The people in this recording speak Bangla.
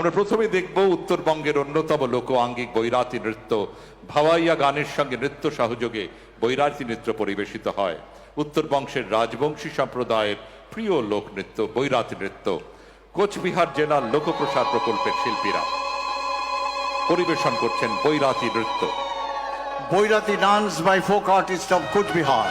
আমরা প্রথমে দেখব উত্তরবঙ্গের অন্যতম লোক আঙ্গিক বৈরাতি নৃত্য। ভাওয়াইয়া গানের সঙ্গে নৃত্য সহযোগে বৈরাতি নৃত্য পরিবেশিত হয়। উত্তরবংশের রাজবংশী সম্প্রদায়ের প্রিয় লোক নৃত্য বৈরাতি নৃত্য। কোচবিহার জেলার লোকপ্রসার প্রকল্পের শিল্পীরা পরিবেশন করছেন বৈরাতি নৃত্য। Bairati dance by folk artist of Coochbehar.